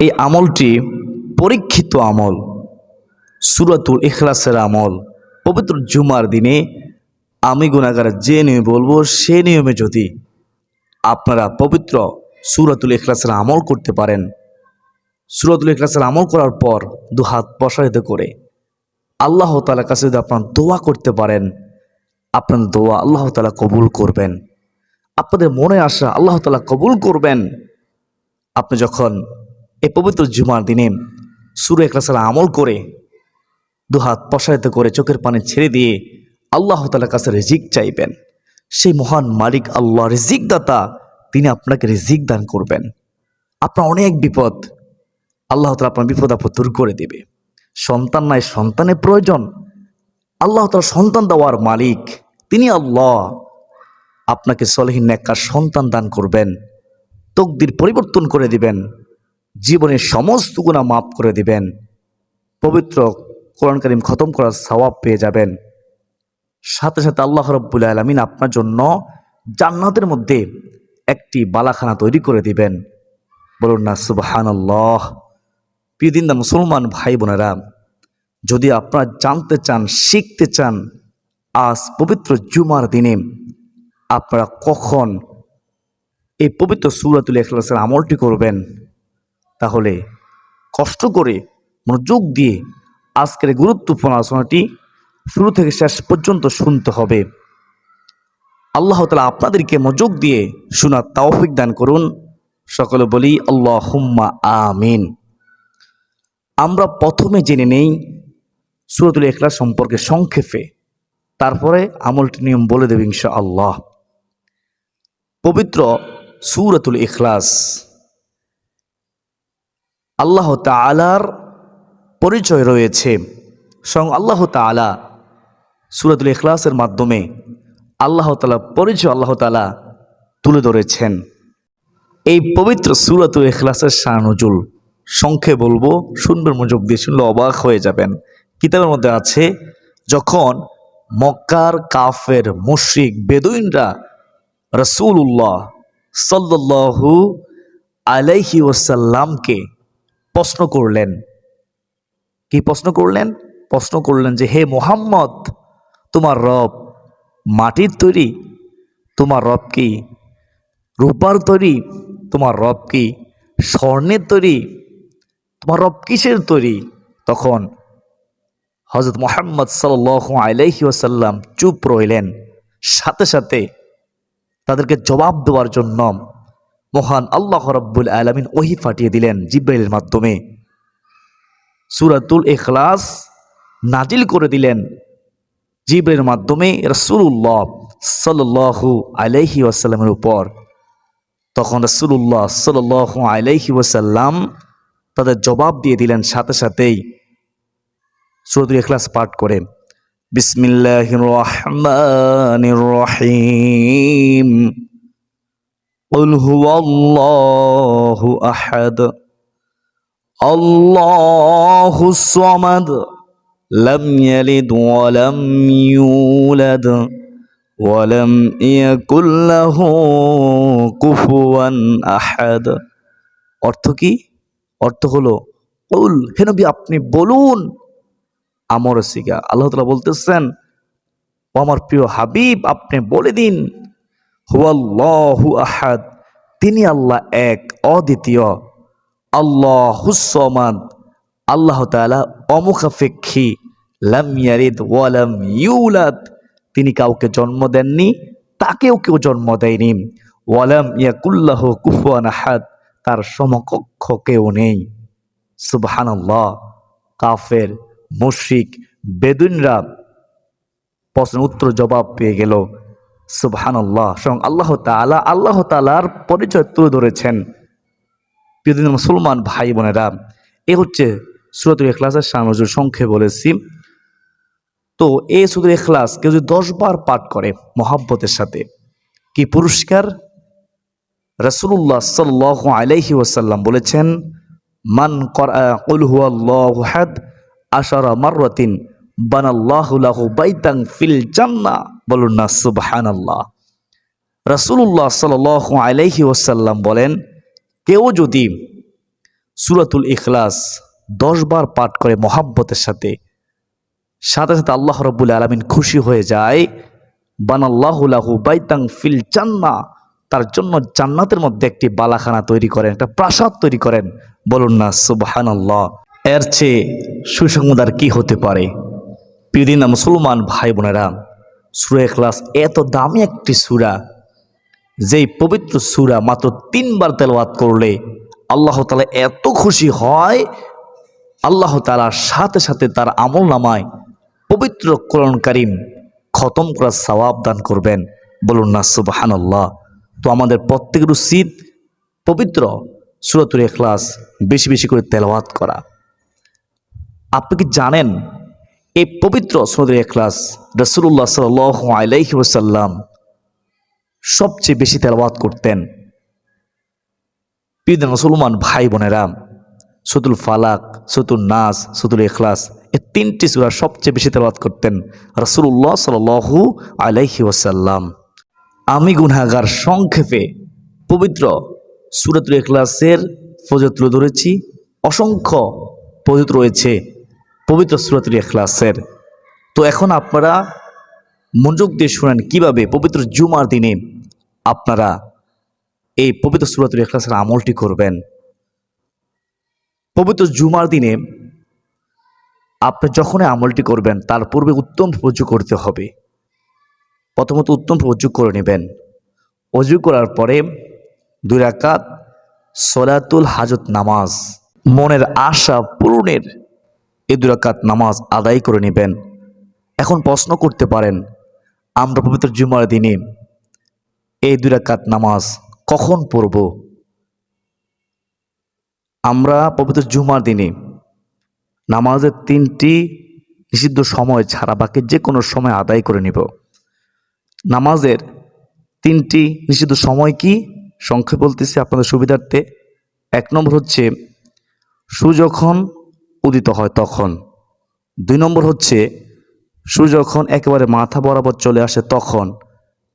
এই আমলটি পরীক্ষিত আমল, সুরাতুল ইখলাসের আমল। পবিত্র জুমার দিনে আমি গুণাগার যে নিয়মে বলব, সে নিয়মে যদি আপনারা পবিত্র সুরাতুল ইখলাসের আমল করতে পারেন। সুরাতুল ইখলাসের আমল করার পর দু হাত প্রসারিত করে আল্লাহ তালার কাছে যদি আপনার দোয়া করতে পারেন, আপনার দোয়া আল্লাহ তালা কবুল করবেন। আপনাদের মনে আসা আল্লাহ তালা কবুল করবেন। আপনি যখন এই পবিত্র জুমার দিনে সুর একলাসের আমল করে দুহাত প্রসারিত করে চোখের পানি ছেড়ে দিয়ে আল্লাহ তালার কাছে রিজিক চাইবেন। সেই মহান মালিক আল্লাহ রিজিক দাতা তিনি আপনাকে রিজিক দান করবেন। আপনার অনেক বিপদ আল্লাহ তালা আপনার বিপদ আপদ দূর করে দেবে। সন্তান নাই, সন্তানের প্রয়োজন। আল্লাহ তালা সন্তান দেওয়ার মালিক, তিনি আল্লাহ। আপনাকে সলহীন নেককার সন্তান দান করবেন, তকদির পরিবর্তন করে দিবেন। জীবনের সমস্ত গুণা মাফ করে দিবেন। পবিত্র কোরআন করিম খতম করার সওয়াব পেয়ে যাবেন। সাথে সাথে আল্লাহ রব্বুল আলমিন আপনার জন্য জান্নাতের মধ্যে একটি বালাখানা তৈরি করে দিবেন। বলুন না সুবাহান আল্লাহ প্রিয়দিন মুসলমান ভাই বোনেরা, যদি আপনারা জানতে চান, শিখতে চান, আজ পবিত্র জুমার দিনে আপনারা কখন এই পবিত্র সুরাতুল এখলাসের আমলটি করবেন তাহলে কষ্ট করে মনোযোগ দিয়ে আজকের গুরুত্বপূর্ণ আলোচনাটি শুরু থেকে শেষ পর্যন্ত শুনতে হবে। আল্লাহ তালা আপনাদেরকে মনোযোগ দিয়ে শোনার তাওফিক দান করুন। সকলে বলি আল্লাহ হুম্মা আমিন। আমরা প্রথমে জেনে নেই সুরতুল এখলাস সম্পর্কে সংক্ষেপে। তারপরে আমলটি নিয়ম বলে দেব ইনশা আল্লাহ পবিত্র সুরতুল ইখলাস আল্লাহ তালার পরিচয় রয়েছে। স্বয়ং আল্লাহ তালা সুরতুল ইখলাসের মাধ্যমে আল্লাহ তালা পরিচয় আল্লাহ তালা তুলে ধরেছেন। এই পবিত্র সুরাতুল ইখলাসের শাহনজুল সংখ্যে বলব, শুনবেন মনোযোগ দিয়ে, শুনলে অবাক হয়ে যাবেন। কিতাবের মধ্যে আছে, যখন মক্কার কাফের, মুশরিক, বেদুইনরা রসুল্লাহ সাল্লাহু আলাইহি ওসাল্লামকে প্রশ্ন করলেন। কি প্রশ্ন করলেন? প্রশ্ন করলেন যে, হে মোহাম্মদ, তোমার রব মাটির তৈরি, তোমার রব কি রূপার তৈরি, তোমার রব কি স্বর্ণের তৈরি, তোমার রব কিসের তৈরি? তখন হজরত মোহাম্মদ সাল আলাইহি ওসাল্লাম চুপ রইলেন। সাথে সাথে তাদেরকে জবাব দেওয়ার জন্য মহান আল্লাহ রব্বুল আলমিন ওহি ফাটিয়ে দিলেন জিব্রাইলের মাধ্যমে। সুরাতুল এখলাস নাজিল করে দিলেন জিব্রাইলের মাধ্যমে রসুল্লাহ সাল্লু আলাইহি ওয়াসাল্লামের উপর। তখন রসুল্লাহ সাল্লু আলাইহি ওয়াসাল্লাম তাদের জবাব দিয়ে দিলেন সাথে সাথেই। সুরতুল এখলাস পাঠ করে বিসমিল্লাহ রহমান রহিম। قل هو الله أحد الله الصمد لم يلد ولم يولد ولم يكن له كفوا أحد অর্থ কি অর্থ হলো উল হে নবী আপনি বলুন আমর সিগা আল্লাহ তালা বলতেছেন ও আমার প্রিয় হাবিব আপনি বলে দিন হুয়াল্লাহু আহাদ। তিনি আল্লাহ এক, অদ্বিতীয়। আল্লাহ হুসমাদ আল্লাহ তালা অমুখাপেক্ষী। লাম ইয়ারিদ ওয়ালাম ইউলাদ। তিনি কাউকে জন্ম দেননি, তাকেও কেউ জন্ম দেয়নি। ওয়ালাম ইয়াকুল্লাহ কুফুয়ান আহাদ। তার সমকক্ষ কেউ নেই। সুবহানাল্লাহ। কাফের, মুশরিক বেদুনরা প্রশ্ন উত্তর জবাব পেয়ে গেল। সুবহান আল্লাহ স্বয়ং আল্লাহ তালা আল্লাহ তালার পরিচয় তুলে ধরেছেন। প্রিয়দিন মুসলমান ভাই বোনেরা, এ হচ্ছে সুরতুল এখলাসের সামজুর সংখ্যে বলেছি। তো এই সুরতুল এখলাস কেউ যদি দশ বার পাঠ করে মহাব্বতের সাথে, কি পুরস্কার? রসুল্লাহ সাল্লাহ আলাইহি ওয়াসাল্লাম বলেছেন, মান কলহুয়াদ আশারা মাররাতিন বানাল্লাহুলাহু বাইতাং ফিল জান্না। বলুন না সুবহান আল্লাহ রসুল্লাহ সাল আলাইহি ওসাল্লাম বলেন, কেউ যদি সুরাতুল ইখলাস দশ বার পাঠ করে মহাব্বতের সাথে সাথে সাথে আল্লাহ রব্বুল আলমিন খুশি হয়ে যায় বানাল্লাহুলাহু বাইতাং ফিল জান্না, তার জন্য জান্নাতের মধ্যে একটি বালাখানা তৈরি করেন, একটা প্রাসাদ তৈরি করেন। বলুন না সুবাহান আল্লাহ এর চেয়ে সুসংবাদ আর কি হতে পারে? প্রিয়দিন মুসলমান ভাই বোনেরা সুরা এখলাস এত দামি একটি সুরা, যেই পবিত্র সুরা মাত্র তিনবার তেলাওয়াত করলে আল্লাহ তালা এত খুশি হয়। আল্লাহ তালার সাথে সাথে তার আমল নামায় পবিত্র কোরআন কারিম খতম করার সওয়াব দান করবেন। বলুন না, সুবাহানাল্লাহ। তো আমাদের প্রত্যেকের উচিত পবিত্র সুরতুল এখলাস বেশি বেশি করে তেলাওয়াত করা। আপনি কি জানেন এই পবিত্র সুরতুল এখলাস রসুল্লাহ সাল আলাইহি ওসাল্লাম সবচেয়ে বেশি তেলাওয়াত করতেন। প্রিয় মুসলমান ভাই বোনেরা, সুতুল ফালাক সুতুল নাস, সুতুল এখলাস এই তিনটি সুরা সবচেয়ে বেশি তেলাওয়াত করতেন রসুল্লাহ সালহু আলাইহি ওসাল্লাম আমি গুনাগার সংক্ষেপে পবিত্র সুরতুল এখলাসের ফজত তুলে ধরেছি। অসংখ্য ফজত রয়েছে। পবিত্র সুরতুল এখলাসের তো এখন আপনারা মনোযোগ দিয়ে শুনেন কীভাবে পবিত্র জুমার দিনে আপনারা এই পবিত্র সুরাতুল ইখলাসের আমলটি করবেন। পবিত্র জুমার দিনে আপনি যখনই আমলটি করবেন, তার পূর্বে উত্তম অজু করতে হবে। প্রথমত উত্তম অজু করে নেবেন। অজু করার পরে দুই রাকাত সলাতুল হাজত নামাজ, মনের আশা পূরণের এই দুই রাকাত নামাজ আদায় করে নেবেন। এখন প্রশ্ন করতে পারেন, আমরা পবিত্র জুমার দিনে এই দুই রাকাত নামাজ কখন পড়ব? আমরা পবিত্র জুমার দিনে নামাজের তিনটি নিষিদ্ধ সময় ছাড়া বাকি যে কোনো সময় আদায় করে নিব। নামাজের তিনটি নিষিদ্ধ সময় কি? সংক্ষেপ বলতেছি আপনাদের সুবিধার্থে। এক নম্বর হচ্ছে সূর্য যখন উদিত হয় তখন। দুই নম্বর হচ্ছে, সূর্য যখন একেবারে মাথা বরাবর চলে আসে তখন।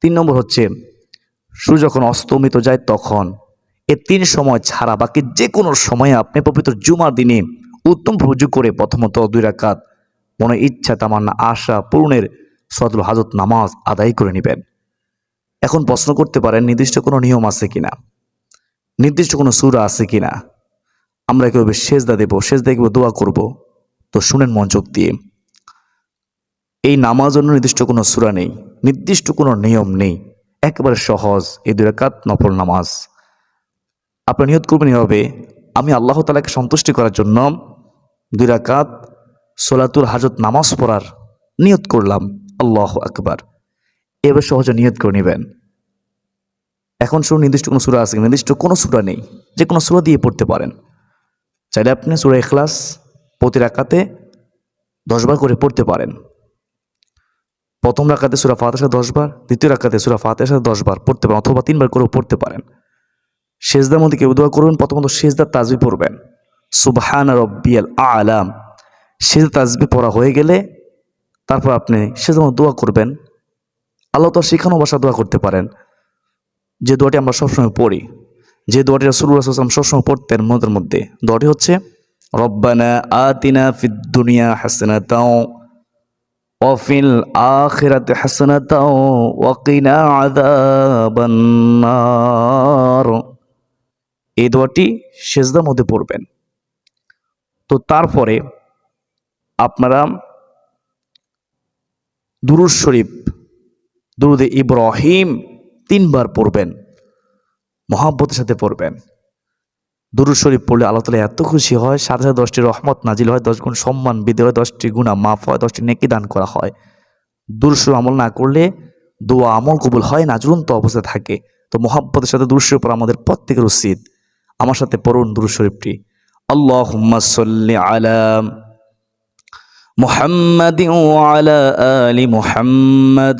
তিন নম্বর হচ্ছে, সূর্য যখন অস্তমিত যায় তখন। এ তিন সময় ছাড়া বাকি যে কোনো সময়ে আপনি পবিত্র জুমার দিনে উত্তম রুজু করে প্রথমত দুই রাকাত মনে ইচ্ছা, তামান্না, আশা পূরণের সদুল হাজত নামাজ আদায় করে নেবেন। এখন প্রশ্ন করতে পারেন, নির্দিষ্ট কোনো নিয়ম আছে কিনা? নির্দিষ্ট কোনো সুরা আছে কিনা? আমরা কীভাবে সেজদা দেব, সেজদা কীভাবে দোয়া করব। তো শুনেন মনোযোগ দিয়ে। এই নামাজ জন্য নির্দিষ্ট কোনো সুরা নেই, নির্দিষ্ট কোনো নিয়ম নেই। একেবারে সহজ এই দুই রাকাত নফল নামাজ। আপনি নিয়ত করবেন এভাবে, আমি আল্লাহ তালাকে সন্তুষ্টি করার জন্য দুই রাকাত সোলাতুল হাজত নামাজ পড়ার নিয়ত করলাম। আল্লাহ আকবার। এবার সহজে নিয়ত করে নেবেন। এখন শুরু নির্দিষ্ট কোনো সুরা আছে নির্দিষ্ট কোনো সুরা নেই, যে কোনো সুরা দিয়ে পড়তে পারেন। চাইলে আপনি সুরা এখলাস প্রতি রাকাতে দশবার করে পড়তে পারেন। প্রথম রাকাতে সুরা ফাতের দশবার, দ্বিতীয় রাকাতে সুরা ফাতের সাথে দশবার পড়তে পারেন অথবা তিনবার করেও পড়তে পারেন। সেজদার মধ্যে কেউ দোয়া করবেন, প্রথমত সেজদার তাজবি পড়বেন। সুবহান রব্বিয়াল আলাম। সেজদা তাজবি পড়া হয়ে গেলে তারপর আপনি সেজদার দোয়া করবেন। আল্লাহ তো শেখানো ভাষা দোয়া করতে পারেন। যে দোয়াটি আমরা সবসময় পড়ি। যে দোয়াটি রসুল্লাহ আসলাম সবসময় পড়তেন মনের মধ্যে, দোয়াটি হচ্ছে, রব্বানা আতিনা ফিদ দুনিয়া হাসানা তাও অফিল আখিরাতে হাসানা তাও ওয়াকিনা আদাবান্নার এই দোয়াটি সেজদা মধ্যে পড়বেন। তো তারপরে আপনারা দুরুদ শরীফ, দুরুদে ইব্রাহিম তিনবার পড়বেন। মহাব্বতের সাথে পড়বেন দুরুদ শরীফ পড়লে আল্লাহ তালা এত খুশি হয় সাথে সাথে দশটি রহমত নাজিল হয় দশ গুণ সম্মান বিদে হয় দশটি গুণা মাফ হয় দশটি নেকি দান করা হয় দুরুদ শরীফ আমল না করলে দোয়া আমল কবুল হয় না ঝুলন্ত অবস্থায় থাকে তো মহাব্বতের সাথে দুরুদ শরীফ পড়া আমাদের প্রত্যেকের উচিত আমার সাথে পড়ুন দুরুদ শরীফটি আল্লাহ সাল্লি আলা محمد وعلى آل محمد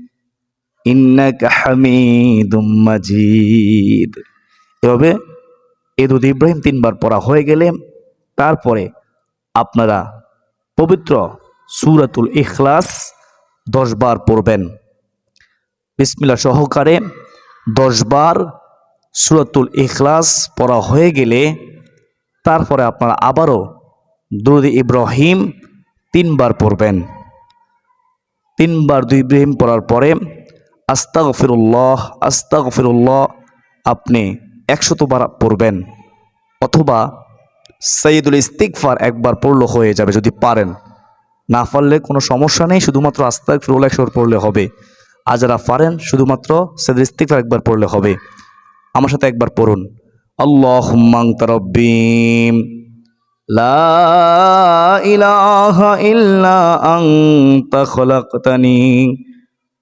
ইন্নাকা হামিদুম মাজিদ। এভাবে এ ইব্রাহিম তিনবার পড়া হয়ে গেলে তারপরে আপনারা পবিত্র সুরাতুল ইখলাস দশবার পড়বেন। বিসমিল্লা সহকারে দশবার সুরাতুল ইখলাস পড়া হয়ে গেলে তারপরে আপনারা আবারও দুরুদ ইব্রাহিম তিনবার পড়বেন। তিনবার দুই ইব্রাহিম পড়ার পরে আস্তাগ ফিরুল্লাহ আস্তাগ ফিরুল্লাহ আপনি একশতবার পড়বেন, অথবা সৈয়দুল ইস্তিকফার একবার পড়লে হয়ে যাবে যদি পারেন। না পারলে কোনো সমস্যা নেই, শুধুমাত্র আস্তাক ফিরুল্লাহ একশো পড়লে হবে। আর যারা পারেন, শুধুমাত্র সৈয়দুল ইস্তিকফার একবার পড়লে হবে। আমার সাথে একবার পড়ুন। আল্লাহ তারব্বিম লা ইলাহা ইল্লা আনতা খলাকতানি।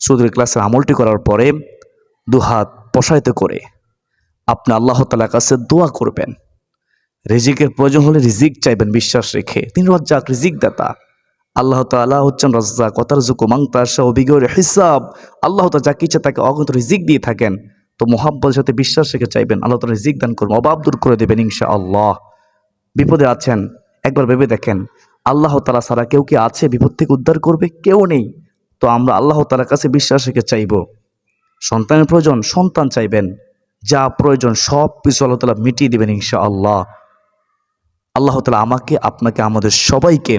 সুদূর ক্লাসের আমলটি করার পরে দুহাত প্রসারিত করে আপনি আল্লাহ তালার কাছে দোয়া করবেন। রিজিকের প্রয়োজন হলে রিজিক চাইবেন, বিশ্বাস রেখে। তিনি রজ্জাক রিজিক দাতা আল্লাহ তালা হচ্ছেন রজ্জাক কতার জুকু মাংতাশা অভিজ্ঞর হিসাব। আল্লাহ তা যাকে ইচ্ছা তাকে অগন্ত রিজিক দিয়ে থাকেন। তো মোহাব্বতের সাথে বিশ্বাস রেখে চাইবেন, আল্লাহ তালা রিজিক দান করবেন অভাব দূর করে দেবেন ইনশা আল্লাহ বিপদে আছেন, একবার ভেবে দেখেন। আল্লাহ তালা ছাড়া কেউ কি আছে? বিপদ থেকে উদ্ধার করবে? কেউ নেই। তো আমরা আল্লাহ তালার কাছে বিশ্বাস রেখে চাইব। সন্তানের প্রয়োজন, সন্তান চাইবেন। যা প্রয়োজন, সব কিছু আল্লাহ তালা মিটিয়ে দেবেন ইনশা আল্লাহ আল্লাহ তালা আমাকে, আপনাকে, আমাদের সবাইকে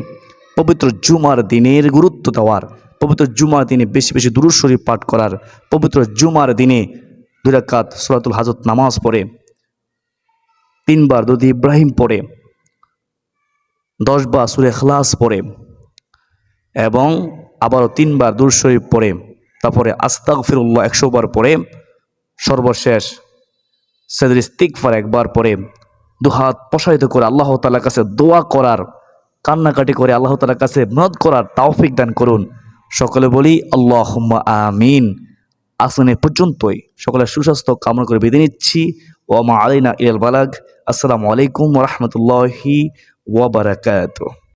পবিত্র জুমার দিনের গুরুত্ব দেওয়ার, পবিত্র জুমার দিনে বেশি বেশি দুরুদ শরীফ পাঠ করার, পবিত্র জুমার দিনে দুই রাকাত সুরাতুল হাজত নামাজ পড়ে, তিনবার দুদি ইব্রাহিম পড়ে, দশবার সুরে খলাস পড়ে এবং আবারও তিনবার দূর শরীফ পড়ে, তারপরে আস্তাক ফিরুল্লাহ একশো বার পড়ে, সর্বশেষ সেদের ইস্তিকফার একবার পরে দুহাত প্রসারিত করে আল্লাহ তালার কাছে দোয়া করার, কান্নাকাটি করে আল্লাহ তালার কাছে মদ করার তাওফিক দান করুন। সকলে বলি আল্লাহ আমিন। আসনে পর্যন্তই। সকলের সুস্বাস্থ্য কামনা করে বেঁধে নিচ্ছি। ওমা আলিনা ইল বালাগ। আসসালামু আলাইকুম রহমতুল্লাহি ওবরাকাত